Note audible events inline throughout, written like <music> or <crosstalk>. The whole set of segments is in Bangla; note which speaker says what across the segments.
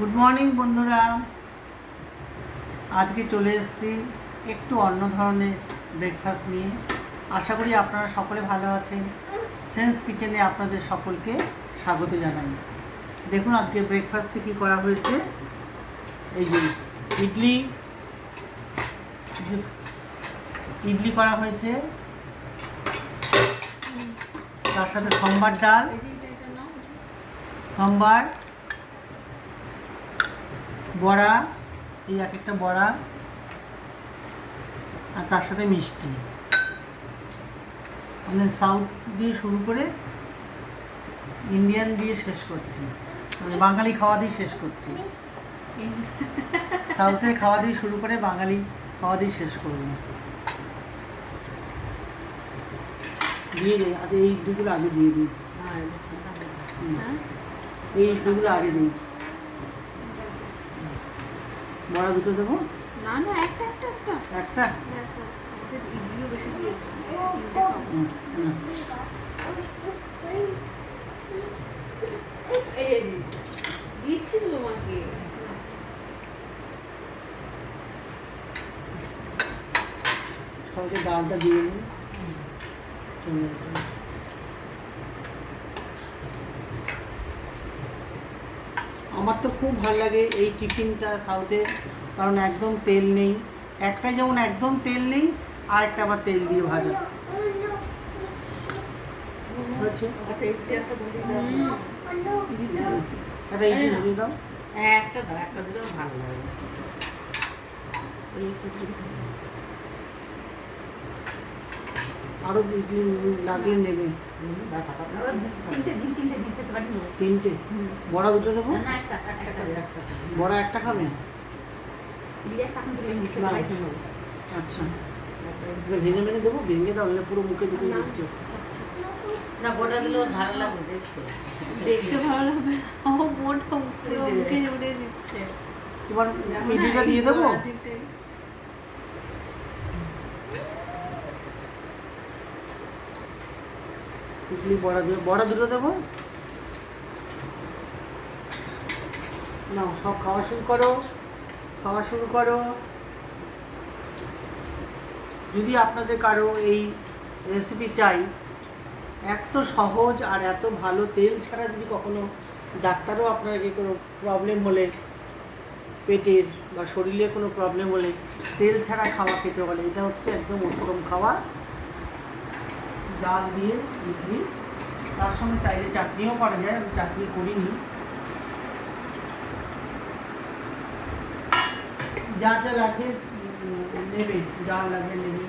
Speaker 1: গুড মর্নিং বন্ধুরা। আজকে চলে এসেছি একটু অন্য ধরনের ব্রেকফাস্ট নিয়ে। আশা করি আপনারা সকলে ভালো আছেন। সেন্স কিচেনে আপনাদের সকলকে স্বাগত জানাই। দেখুন আজকে ব্রেকফাস্টে কী করা হয়েছে। এই যে ইডলি ইডলি করা হয়েছে। তার সাথে সোমবার ডাল। সোমবার বড়া এই এক একটা বড়া আর তার সাথে মিষ্টি। মানে সাউথ দিয়ে শুরু করে ইন্ডিয়ান দিয়ে শেষ করছি। মানে বাঙালি খাওয়া দিয়ে শেষ করছি। সাউথের খাওয়া দিয়ে শুরু করে বাঙালি খাওয়া দিয়ে শেষ করব। দিয়ে দিই আচ্ছা এই দুগুলো আগে দিয়ে দিই হুম। এই দুগুলো আগে দিই বড়া দুটো দেবো?
Speaker 2: না না একটা একটা একটা।
Speaker 1: একটা?
Speaker 2: দিচ্ছি তো তোমাকে।
Speaker 1: সবাইকে ডালটা দিয়ে দিই চলে যাবে। আমার তো খুব ভালো লাগে এই টিফিনটা সাউথে কারণ একদম তেল নেই। একটা যেমন একদম তেল নেই আর একটা আবার তেল দিয়ে ভাজা। হচ্ছে
Speaker 3: একটা ইডলি একটা দাও।
Speaker 1: একটা দাও
Speaker 3: হ্যাঁ। একটা দাও একটা দিলেও ভালো লাগে।
Speaker 1: আরও লাগলে নেবে।
Speaker 3: তিনটে দিন তিনটে দিন খেতে পারি
Speaker 1: তিনটে? বড়া দুটো দেবো?
Speaker 3: না, না, একটা একটা করে,
Speaker 1: বড়া একটা খাবে। আচ্ছা। ভেঙে ভেঙে দেবো ভেঙে পুরো মুখে ঢুকে যাচ্ছে।
Speaker 2: আচ্ছা।
Speaker 3: না গোটা দিলেও ভালো লাগবে দেখতে।
Speaker 2: দেখতে ভালো লাগবে ও মোটা মুখে দিচ্ছে।
Speaker 1: এবার দিয়ে দেবো
Speaker 2: গোড়া থেকে।
Speaker 1: ইডলি বড়া দেবো বড়া দুটো দেবো? নাও, সব খাওয়া শুরু করো। খাওয়া শুরু করো। যদি আপনাদের কারও এই রেসিপি চাই, এত সহজ আর এত ভালো তেল ছাড়া যদি কখনো ডাক্তারও আপনাকে কোনো প্রবলেম হলে, পেটের বা শরীরে কোনো প্রবলেম হলে, তেল ছাড়া খাওয়া খেতে বলে এটা হচ্ছে একদম উত্তম খাওয়া। ডাল দিয়ে ইডলি তার সঙ্গে চাইলে চাটনিও করা যায় আমি চাটনি করিনি। যা যা লাগবে উম, নেবে ডাল লাগবে নেবে।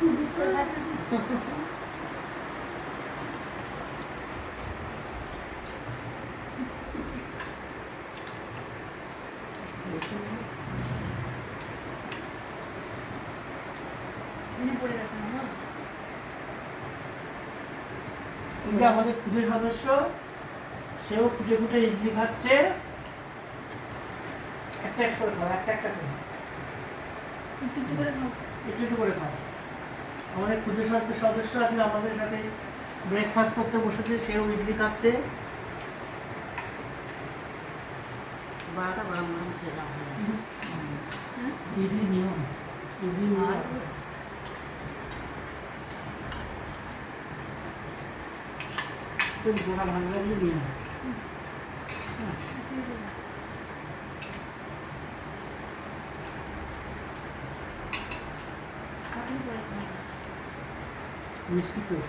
Speaker 2: মনে <laughs> পড়ে গেছে মামা
Speaker 1: এই যে আমাদের ক্ষুদে সদস্য সেও খুঁটে খুঁটে ইডলি খাচ্ছে। একটা একটা করে খাও একটা একটা করে।
Speaker 2: একটু একটু করে খাও।
Speaker 1: একটু একটু করে খাও। আমাদের ক্ষুদে সদস্য সদস্য আছে আমাদের সাথে। ব্রেকফাস্ট করতে বসেছে সেও ইডলি খাচ্ছে।
Speaker 3: বড়াটা গরম গরম দাও
Speaker 1: ইডলি নিও ইডলি নিও তোর গোড়া ভালো লাগলে
Speaker 2: খাও
Speaker 1: মিষ্টি করে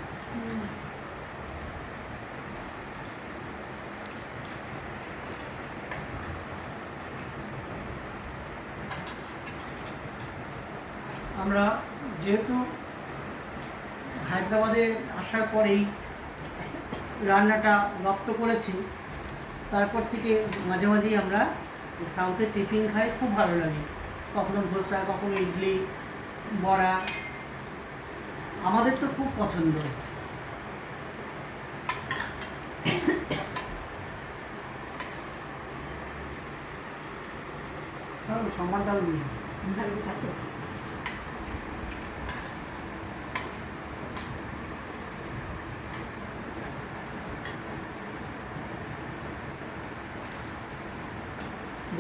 Speaker 1: আমরা যেহেতু হায়দ্রাবাদে আসার পরেই রান্নাটা রপ্ত করেছি, তারপর থেকে মাঝে মাঝেই আমরা সাউথের টিফিন খাই, খুব ভালো লাগে। কখনো ধোসা, কখনো ইডলি, বড়া। আমাদের তো খুব পছন্দ। সম্মান ডাল নিয়ে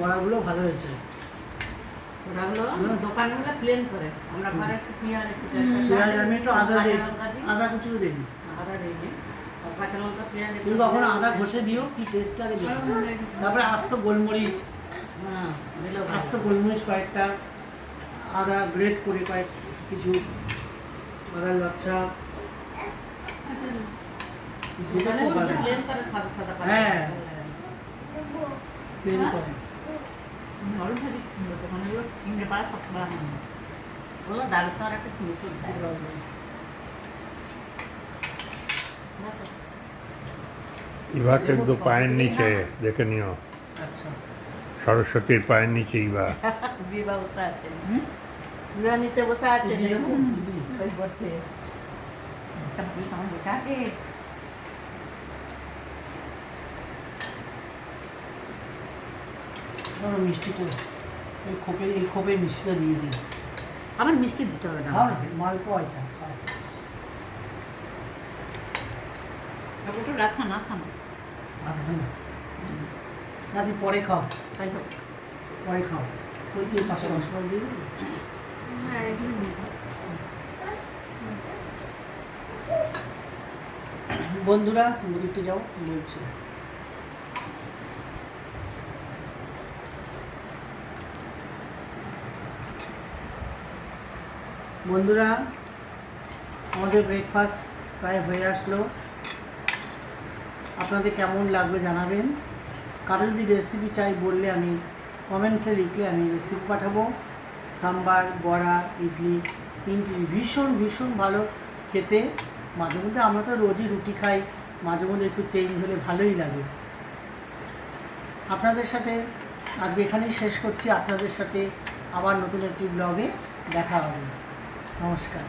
Speaker 1: বড়াগুলো ভালো হয়েছে।
Speaker 3: দোকানগুলো প্লেন করে। আমরা ঘরে একটু পেঁয়াজ একটু
Speaker 1: পেঁয়াজ আমি একটু আদা দিই। আদা কুচিও দিই।
Speaker 3: আদা দিই কাঁচা লঙ্কা পেঁয়াজ একটু
Speaker 1: তুমি কখনো আদা ঘষে দিও? কি টেস্ট লাগে দেখো।
Speaker 2: ভালো লাগে।
Speaker 1: তারপরে আস্ত গোলমরিচ।
Speaker 3: হ্যাঁ।
Speaker 1: আস্ত গোলমরিচ কয়েকটা আদা গ্রেট করে কয়েক কিছু আদার লচ্ছা
Speaker 3: প্লেন করে। নরম ভাজি ওগুলো একটা মিশুর
Speaker 4: কিন্তু পায়ের নিচে দেখে নিও।
Speaker 1: আচ্ছা।
Speaker 4: সরস্বতীর পায়ের নিচে ইভা। <laughs>
Speaker 3: বিবাহ বসে আছে। নিচে বসে আছে। ওই <laughs> বসে একটা ভাই কেমন বসে আছে
Speaker 1: ধরো মিষ্টি করে। এই খোপে এই খোপে মিষ্টিটা দিয়ে দিই
Speaker 3: আমার মিষ্টি দিতে হবে না?
Speaker 1: মালপোয়া এটা খাও।
Speaker 3: রাখা না খানা
Speaker 1: পরে খাও।
Speaker 3: তাই হোক
Speaker 1: পরে খাও। ওই পাশে রসমালাই দিয়ে দিবি?
Speaker 2: হ্যাঁ এখানে
Speaker 1: বন্ধুরা তুমি একটু যাও বলছি। বন্ধুরা, আমাদের ব্রেকফাস্ট প্রায় হয়ে আসলো। আপনাদের কেমন লাগবে জানাবেন। কারও যদি রেসিপি চাই বললে আমি কমেন্টসে লিখলে আমি রেসিপি পাঠাবো। সাম্বার, বড়া, ইডলি, তিনটি ভীষণ ভীষণ ভালো খেতে। মাঝে মধ্যে আমরা তো রোজই রুটি খাই, মাঝে মধ্যে একটু চেঞ্জ হলে ভালোই লাগে। আপনাদের সাথে আজকে এখানেই শেষ করছি। আপনাদের সাথে আবার নতুন একটি ব্লগে দেখা হবে। নমস্কার